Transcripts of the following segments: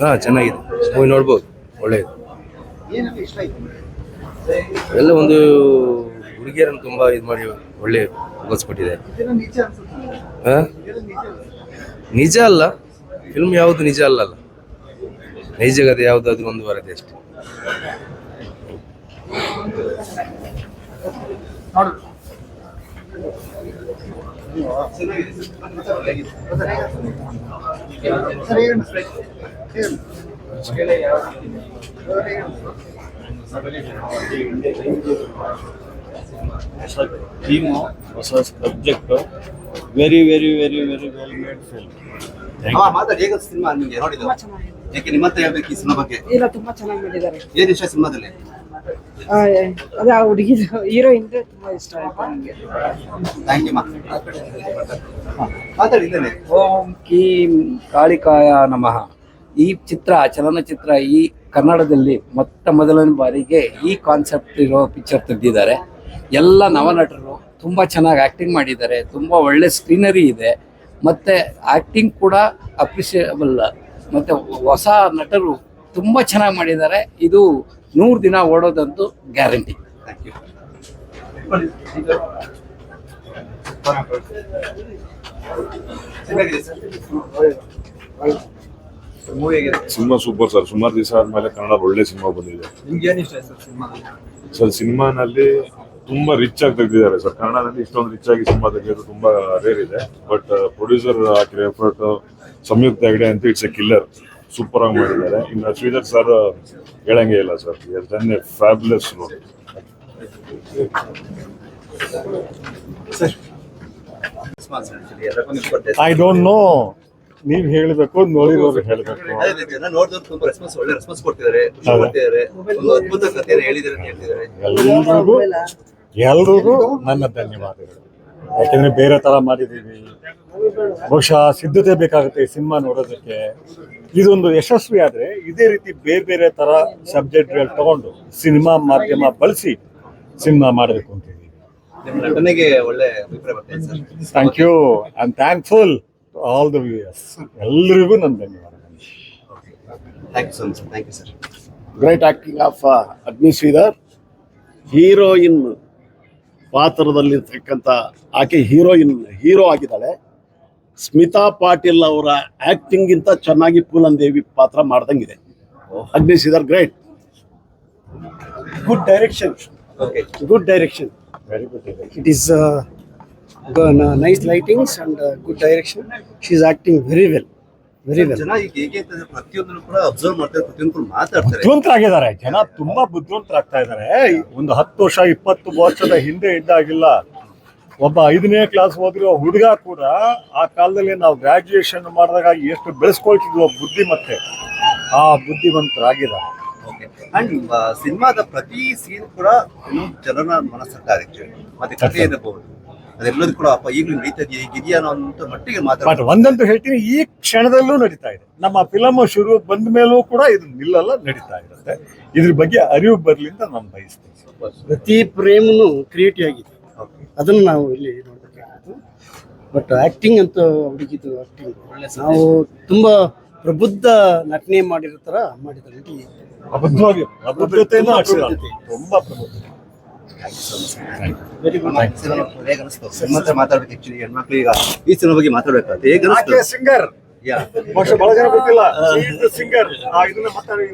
ಹಾಂ ಚೆನ್ನಾಗಿದೆ. ಮೂವಿ ನೋಡ್ಬೋದು. ಒಳ್ಳೆಯದು ಏನೆಲ್ಲ ಇಷ್ಟ ಆಯ್ತು ಎಲ್ಲ ಒಂದು ಹುಡುಗಿಯರನ್ನು ತುಂಬ ಇದು ಮಾಡಿ ಒಳ್ಳೆ ಕೊಟ್ಟಿದೆ ಹಾ ನಿಜ ಅಲ್ಲ. ಫಿಲ್ಮ್ ಯಾವುದು ನಿಜ ಅಲ್ಲಲ್ಲ. ನೈಜ ಕಥೆ ಯಾವುದಾದ್ರೂ ಒಂದು ವರದಿ ಅಷ್ಟೇ. ಸರ್ ಥೀಮು ಹೊಸ subject very very very very well made film ಹಾ ಮಾತಾಡಿ ಹೇಗ ಸಿನಿಮಾ ನಿಮಗೆ? ನೋಡಿದ್ರು ಯಾಕೆ ನಿಮ್ಮ ಹತ್ರ ಹೇಳ್ಬೇಕು ಈ ಸಿನಿಮಾ ಬಗ್ಗೆ? ಇಲ್ಲ ತುಂಬಾ ಚೆನ್ನಾಗಿ ಮಾಡಿದ್ದಾರೆ. ಏನ್ ಇಷ್ಟ ಸಿನಿಮಾದಲ್ಲಿ? ಅದೇ ಆ ಹುಡುಗಿ ಹೀರೋಯಿನ್ ತುಂಬಾ ಇಷ್ಟ ಆಯ್ತು ನನಗೆ. ಓಂ ಕೀಂ ಕಾಳಿಕಾಯ ನಮಃ. ಈ ಚಿತ್ರ, ಚಲನಚಿತ್ರ ಈ ಕನ್ನಡದಲ್ಲಿ ಮೊಟ್ಟ ಮೊದಲನೇ ಬಾರಿಗೆ ಈ ಕಾನ್ಸೆಪ್ಟ್ ಇರೋ ಪಿಕ್ಚರ್ ತೆಗೆದಿದ್ದಾರೆ. ಎಲ್ಲ ನವನಟರು ತುಂಬ ಚೆನ್ನಾಗಿ ಆ್ಯಕ್ಟಿಂಗ್ ಮಾಡಿದ್ದಾರೆ. ತುಂಬ ಒಳ್ಳೆ ಸ್ಕ್ರೀನರಿ ಇದೆ. ಮತ್ತು ಆ್ಯಕ್ಟಿಂಗ್ ಕೂಡ ಅಪ್ರಿಷಿಯಬಲ್ ಮತ್ತು ಹೊಸ ನಟರು ತುಂಬ ಚೆನ್ನಾಗಿ ಮಾಡಿದ್ದಾರೆ. ಇದು ನೂರು ದಿನ ಓಡೋದಂತೂ guarantee. Thank you sir. Movie ಹೇಗಿದೆ? Cinema super sir. ಸುಮಾರು ದಿವಸ ಆದ್ಮೇಲೆ ಕನ್ನಡ ಒಳ್ಳೆ ಸಿನಿಮಾ ಬಂದಿದೆ. ನಿಮ್ಗೆ ಏನ್ ಇಷ್ಟ ಸರ್ ಸಿನಿಮಾ? ಸರ್ ಸಿನಿಮಾನಲ್ಲಿ ತುಂಬಾ ರಿಚ್ ಆಗಿ ತೆಗೆದಿದ್ದಾರೆ ಸರ್. ಕನ್ನಡದಲ್ಲಿ ಇಷ್ಟೊಂದು ರಿಚ್ ಆಗಿ ಸಿನಿಮಾ ತೆಗೆಯೋದು ತುಂಬಾ ರೇರ್ ಇದೆ. ಬಟ್ ಪ್ರೊಡ್ಯೂಸರ್ ಹಾಕಿರೋ ಎಫರ್ಟ್ ಸಂಯುಕ್ತ ಹೆಗಡೆ ಅಂತ ಇಟ್ಸ್ ಎ ಕಿಲ್ಲರ್ ಸೂಪರ್ ಆಗಿ ಮಾಡಿದ್ದಾರೆ. ಇನ್ನು ಶ್ರೀಧರ್ ಸರ್ ಹೇಳಂಗೆ ಇಲ್ಲ sir done a fabulous role I don't know ನೀವ್ ಹೇಳ್ಬೇಕು ನೋಡಿರೋರು ಹೇಳ್ಬೇಕು. ಎಲ್ರಿಗೂ ನನ್ನ ಧನ್ಯವಾದಗಳು. ಯಾಕೆಂದ್ರೆ ಬೇರೆ ತರ ಮಾಡಿದೀವಿ ಬಹುಶಃ ಸಿದ್ಧತೆ ಬೇಕಾಗುತ್ತೆ ಸಿನಿಮಾ ನೋಡೋದಕ್ಕೆ. ಇದೊಂದು ಯಶಸ್ವಿ ಆದ್ರೆ ಇದೇ ರೀತಿ ಬೇರೆ ಬೇರೆ ತರ ಸಬ್ಜೆಕ್ಟ್ಗಳು ತಗೊಂಡು ಸಿನಿಮಾ ಮಾಧ್ಯಮ ಬಳಸಿ ಸಿನಿಮಾ ಮಾಡಬೇಕು ಅಂತ ನಿಮ್ಮ ನಟನೆಗೆ ಒಳ್ಳೆ thank you I thankful all the viewers ಎಲ್ಲರಿಗೂ ನನ್ನ ಧನ್ಯವಾದ. Thank you so much thank you sir great acting of Agni Sridhar heroine ಪಾತ್ರದಲ್ಲಿರ್ತಕ್ಕಂಥ ಆಕೆ ಹೀರೋಯಿನ್ ಹೀರೋ ಆಗಿದ್ದಾಳೆ. ಸ್ಮಿತಾ ಪಾಟೀಲ್ ಅವರ ಆಕ್ಟಿಂಗಿಂತ ಚೆನ್ನಾಗಿ ಪೂಲನ್ ದೇವಿ ಪಾತ್ರ ಮಾಡ್ದಂಗಿದೆ. ಅಗ್ನೇಶ್ ಇದರ್ great good direction good direction it is nice lightings and good direction she is acting very well very well ಪ್ರತಿಯೊಂದನ್ನು ಕೂಡ observe ಮಾಡ್ತಾರೆ ಪ್ರತಿಯೊಂದು ಕೂಡ ಮಾತಾಡ್ತಾರೆ. ಬುದ್ಧಿವಂತರಾಗಿದ್ದಾರೆ ಜನ ತುಂಬಾ ಬುದ್ಧಿವಂತರಾಗ್ತಾ ಇದ್ದಾರೆ. ಒಂದು ಹತ್ತು ವರ್ಷ ಇಪ್ಪತ್ತು ವರ್ಷದ ಹಿಂದೆ ಇದ್ದಾಗಿಲ್ಲ. ಒಬ್ಬ ಐದನೇ ಕ್ಲಾಸ್ ಓದಿರೋ ಹುಡುಗ ಕೂಡ ಆ ಕಾಲದಲ್ಲಿ ನಾವು ಗ್ರಾಜ್ಯುಯೇಷನ್ ಮಾಡಿದಾಗ ಎಷ್ಟು ಬೆಳೆಸ್ಕೊಳ್ತಿದ್ವೋ ಬುದ್ಧಿ ಮತ್ತೆ ಆ ಬುದ್ಧಿವಂತರಾಗಿದ ಓಕೆ ಅಂಡ್ ಸಿನಿಮಾದ ಪ್ರತಿ ಸೀನ್ ಕೂಡ ಜನರ ಮನಸ್ಸಟ್ಟಾಗುತ್ತೆ ಮತ್ತೆ ಕಥೆ ಇರಬಹುದು. ಅದೆಲ್ಲದೂ ಕೂಡ ಅಪ್ಪ ಈಗಲೂ ನಡೀತಾ ಇದೆಯಾ ಈಗ ಇದೆಯಾ ಅನ್ನೋ ಮಟ್ಟಿಗೆ ಒಂದಂತೂ ಹೇಳ್ತೀನಿ ಈ ಕ್ಷಣದಲ್ಲೂ ನಡೀತಾ ಇದೆ. ನಮ್ಮ ಫಿಲಮ್ ಶುರು ಬಂದ ಮೇಲೂ ಕೂಡ ಇದು ನಿಲ್ಲಲ್ಲ ನಡೀತಾ ಇರುತ್ತೆ. ಇದ್ರ ಬಗ್ಗೆ ಅರಿವು ಬರಲಿ ಅಂತ ನಾನು ಬಯಸ್ತೀನಿ. ಪ್ರತಿ ಪ್ರೇಮನು ಕ್ರಿಯೇಟಿವ್ ಆಗಿದೆ. ಅದನ್ನು ನಾವು ಇಲ್ಲಿ ನೋಡಬೇಕಾಗಿತ್ತು. ಬಟ್ ಆಕ್ಟಿಂಗ್ ಅಂತ ಹುಡುಗಿದು ಆಕ್ಟಿಂಗ್ ನಾವು ತುಂಬಾ ಪ್ರಬುದ್ಧ ನಟನೆ ಮಾಡಿರೋ ತರ ಮಾಡಿದ್ದಾರೆ ನಟಿ. ಅಬದ್ಧವಾಗಿ ಅಬದ್ಧತೆಯನ್ನು ತುಂಬಾ ಪ್ರಬುದ್ಧ ವೆರಿ ಗುಡ್ ಹತ್ರ ಮಾತಾಡ್ಬೇಕು ಆಕ್ಚುಲಿ ಹೆಣ್ಮಕ್ಳು ಈಗ. ಈ ಸಿನಿಮಾ ಬಗ್ಗೆ ಮಾತಾಡ್ಬೇಕಾದ್ರೆ ಹೇಗೆ ಅನಿಸ್ತು? ಸಿಂಗರ್ ಯಾ ಬಹುಶಃ ಬಹಳ ಜನ ಗೊತ್ತಿಲ್ಲ. ಸಿಂಗರ್ ಇದನ್ನ ಮಾತಾಡಿ.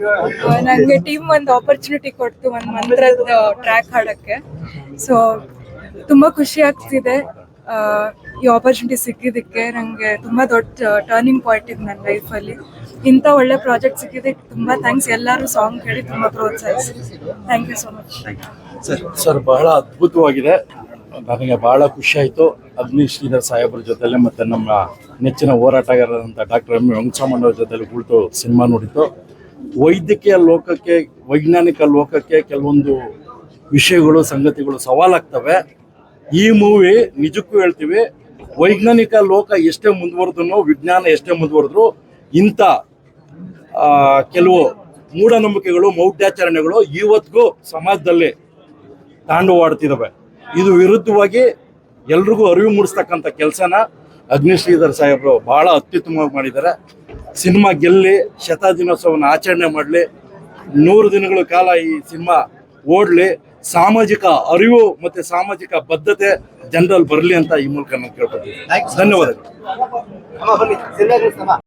ನನಗೆ ಟೀಮ್ ಒಂದು ಆಪರ್ಚುನಿಟಿ ಕೊಡ್ತು ಒಂದು ಮಂತ್ರದ ಟ್ರ್ಯಾಕ್ ಹಾಡಕ್ಕೆ. ಸೊ ತುಂಬಾ ಖುಷಿ ಆಗ್ತಿದೆ. ಈ ಆಪರ್ಚುನಿಟಿ ಸಿಕ್ಕಿದ್ದಕ್ಕೆ ನನಗೆ ತುಂಬಾ ದೊಡ್ಡ ಟರ್ನಿಂಗ್ ಪಾಯಿಂಟ್ ಇದೆ ನನ್ನ ಲೈಫಲ್ಲಿ ಇಂಥ ಒಳ್ಳೆ ಪ್ರಾಜೆಕ್ಟ್ ಸಿಕ್ಕಿದ್ದಕ್ಕೆ ತುಂಬಾ ಥ್ಯಾಂಕ್ಸ್ ಎಲ್ಲರೂ ಸಾಂಗ್ ಕೇಳಿ ತುಂಬಾ ಪ್ರೋತ್ಸಾಹಿಸಿ. Thank you so much sir sir, ಬಹಳ ಅದ್ಭುತವಾಗಿದೆ. ನನಗೆ ಬಹಳ ಖುಷಿ ಆಯಿತು. ಅಗ್ನಿ ಶ್ರೀಧರ್ ಸಾಹೇಬ್ರ ಜೊತೆಲೆ ಮತ್ತು ನಮ್ಮ ನೆಚ್ಚಿನ ಹೋರಾಟಗಾರರಂಥ ಡಾಕ್ಟರ್ ಎಂ. ವೆಂಕಟರಾಮಣ್ಣವ್ರ ಜೊತೆಲಿ ಕುಳಿತು ಸಿನಿಮಾ ನೋಡಿತು ವೈದ್ಯಕೀಯ ಲೋಕಕ್ಕೆ, ವೈಜ್ಞಾನಿಕ ಲೋಕಕ್ಕೆ ಕೆಲವೊಂದು ವಿಷಯಗಳು, ಸಂಗತಿಗಳು ಸವಾಲಾಗ್ತವೆ. ಈ ಮೂವಿ ನಿಜಕ್ಕೂ ಹೇಳ್ತೀವಿ, ವೈಜ್ಞಾನಿಕ ಲೋಕ ಎಷ್ಟೇ ಮುಂದುವರೆದ್ರು ವಿಜ್ಞಾನ ಎಷ್ಟೇ ಮುಂದುವರೆದ್ರು, ಇಂಥ ಕೆಲವು ಮೂಢನಂಬಿಕೆಗಳು, ಮೌಢ್ಯಾಚರಣೆಗಳು ಇವತ್ತಿಗೂ ಸಮಾಜದಲ್ಲಿ ತಾಂಡವಾಡ್ತಿದ್ದಾವೆ ಇದು ವಿರುದ್ಧವಾಗಿ ಎಲ್ರಿಗೂ ಅರಿವು ಮೂಡಿಸ್ತಕ್ಕಂಥ ಕೆಲಸನ ಅಗ್ನಿಶ್ರೀಧರ್ ಸಾಹೇಬರು ಬಹಳ ಅತ್ಯುತ್ತಮವಾಗಿ ಮಾಡಿದ್ದಾರೆ. ಸಿನಿಮಾ ಗೆಲ್ಲಿ ಶತದಿನೋತ್ಸವನ ಆಚರಣೆ ಮಾಡಲಿ, ನೂರು ದಿನಗಳ ಕಾಲ ಈ ಸಿನಿಮಾ ಓಡಲಿ ಸಾಮಾಜಿಕ ಅರಿವು ಮತ್ತೆ ಸಾಮಾಜಿಕ ಬದ್ಧತೆ ಜನರಲ್ಲಿ ಬರಲಿ ಅಂತ ಈ ಮೂಲಕ ನಾನು ಕೇಳ್ಕೊತೀನಿ ಧನ್ಯವಾದಗಳು.